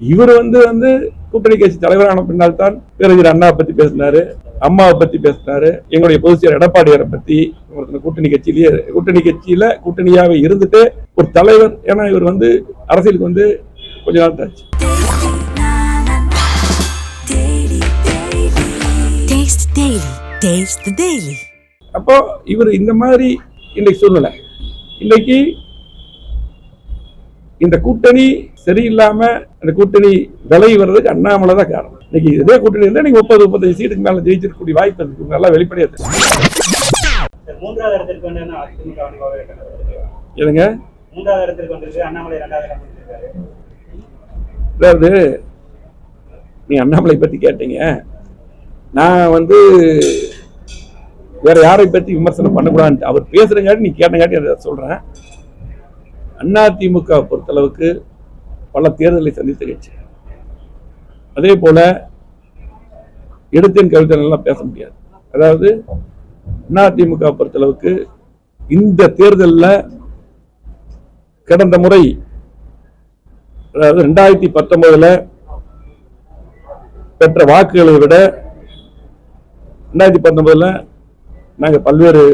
இவர் வந்து வந்து கூட்டணி கட்சி தலைவரான பின்னால் தான் பேரறிஞர் அண்ணா பத்தி பேசினாரு அம்மாவை பத்தி பேசினாரு எங்களுடைய பொதுச் செயலர் எடப்பாடியாரை பத்தி கூட்டணி கட்சியிலேயே கூட்டணி கட்சியில கூட்டணியாவே இருந்துட்டு ஒரு தலைவர். ஏன்னா இவர் வந்து அரசியலுக்கு வந்து கொஞ்ச நாள் தாச்சு. அப்போ இவர் இந்த மாதிரி இன்னைக்கு சூழ்நிலை. இன்னைக்கு இந்த கூட்டணி சரியில்லாம அந்த கூட்டணி விலை வர்றதுக்கு அண்ணாமலை தான் காரணம். இன்னைக்கு இதே கூட்டணி இருந்தா நீங்க முப்பது முப்பத்தஞ்சு சீட்டுக்கு மேல ஜெயிச்சிருக்கக்கூடிய வாய்ப்பு இருக்கு. நல்லா வெளிப்படையா? எதுங்க அதாவது நீ அண்ணாமலை பத்தி கேட்டீங்க. நான் வந்து வேற யாரை பத்தி விமர்சனம் பண்ணக்கூடாதுன்னு அவர் பேசுறங்காட்டி நீ கேட்டங்காட்டி அதை சொல்றேன். அண்ணா திமுக பொறுத்தளவுக்கு பல தேர்தலை சந்தித்த கட்சி. அதே போல எடுத்தேன் கவிதை எல்லாம் பேச முடியாது. அதாவது அதிமுக பொறுத்தளவுக்கு இந்த தேர்தலில் கடந்த முறை அதாவது ரெண்டாயிரத்தி பத்தொன்பதுல பெற்ற வாக்குகளை விட ரெண்டாயிரத்தி பத்தொன்பதுல நாங்க பல்வேறு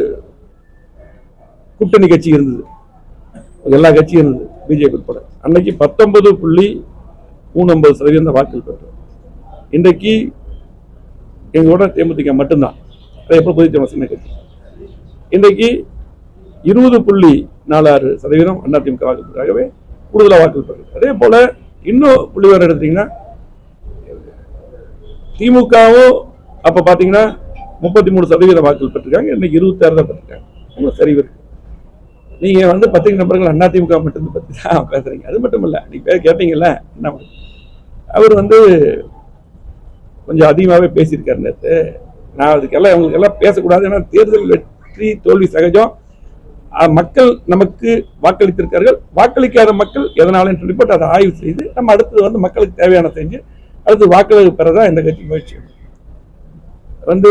கூட்டணி கட்சி இருந்தது. எல்லா கட்சியும் இருந்தது பிஜேபி உட்பட அன்னைக்கு பத்தொன்பது புள்ளி மூணு சதவீதம் வாக்குகள் பெற்றோம். இன்றைக்கு எங்களோட தேமுதிக மட்டும்தான். அதே எப்போ புதிய சின்ன கட்சி. இன்றைக்கு இருபது புள்ளி நாலாறு சதவீதம் அதிமுக வாக்குகளுக்காகவே கூடுதலாக வாக்குகள் பெறுது அதே போல இன்னும் புள்ளிவரம் எடுத்தீங்கன்னா திமுகவும் அப்போ பாத்தீங்கன்னா முப்பத்தி மூணு சதவீத வாக்குகள் பெற்றிருக்காங்க. இன்னைக்கு இருபத்தாறு தான் பெற்றிருக்காங்க. உங்களுக்கு சரிவு இருக்குது நீங்க வந்து பத்திரிகை நபர்கள் அதிமுக மட்டும் பத்தி தான் பேசுறீங்க. அது மட்டும் இல்ல. நீங்க பேர் கேட்டீங்கல்ல என்ன? அவர் வந்து கொஞ்சம் அதிகமாகவே பேசியிருக்காரு நேற்று நான் அதுக்கெல்லாம் அவங்களுக்கு எல்லாம் பேசக்கூடாது. ஏன்னா தேர்தல் வெற்றி தோல்வி சகஜம். மக்கள் நமக்கு வாக்களித்திருக்கார்கள். வாக்களிக்காத மக்கள் எதனாலும் சொல்லி போட்டு அதை ஆய்வு செய்து நம்ம அடுத்தது வந்து மக்களுக்கு தேவையான செஞ்சு அடுத்து வாக்களிப்பு பெறதான் இந்த கட்சி முயற்சி. வந்து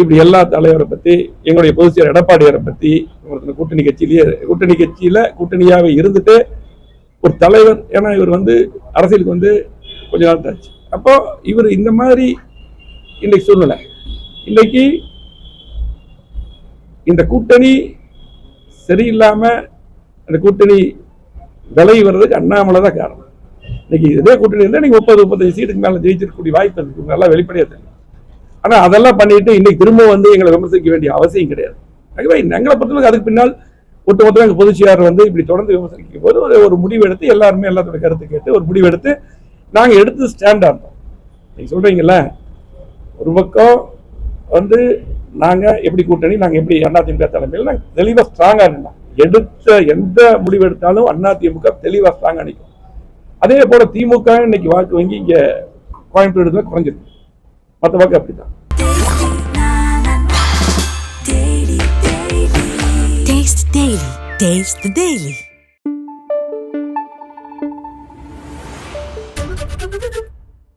இப்படி எல்லா தலைவரை பற்றி எங்களுடைய பொதுச் செயலர் எடப்பாடியாரை பற்றி ஒருத்தர் கூட்டணி கட்சியிலேயே கூட்டணி கட்சியில் கூட்டணியாகவே இருந்துட்டு ஒரு தலைவர் ஏன்னா இவர் வந்து அரசியலுக்கு வந்து கொஞ்ச நாள் தாச்சு அப்போ இவர் இந்த மாதிரி இன்னைக்கு சூழ்நிலை. இன்னைக்கு இந்த கூட்டணி சரியில்லாம அந்த கூட்டணி விலை வர்றதுக்கு அண்ணாமலை தான் காரணம். இன்னைக்கு இதே கூட்டணி இருந்தா நீங்க முப்பது முப்பத்தஞ்சு சீட்டுக்கு மேல ஜெயிச்சிருக்கக்கூடிய வாய்ப்பு இருக்கு. நல்லா வெளிப்படையாக தெரியும். ஆனால் அதெல்லாம் பண்ணிட்டு இன்னைக்கு திரும்ப வந்து எங்களை விமர்சிக்க வேண்டிய அவசியம் கிடையாது. ஆகவே எங்களை பொறுத்தவரைக்கும் அதுக்கு பின்னால் ஒட்டுமொத்தம் எங்கள் பொதுச்சியார் வந்து இப்படி தொடர்ந்து விமர்சிக்கும் போது ஒரு ஒரு முடிவு எடுத்து எல்லாருமே எல்லாத்தோட கருத்து கேட்டு ஒரு முடிவு எடுத்து நாங்க எடுத்து ஸ்டாண்ட் இருந்தோம். நீங்க சொல்கிறீங்கள ஒரு பக்கம் வந்து நாங்க எப்படி கூட்டணி நாங்க எப்படி அதிமுக தலைமையில் நாங்கள் தெளிவா ஸ்ட்ராங்காக இருந்தோம் எடுத்த எந்த முடிவு எடுத்தாலும் அதிமுக தெளிவா ஸ்ட்ராங்காக நிற்கும் அதே போல திமுக இன்னைக்கு வாக்கு வங்கி இங்க கோயம்புத்தூர்ல குறைஞ்சிருக்கு. மற்ற வாக்கு அப்படிதான் Taste the Daily. Taste the Daily.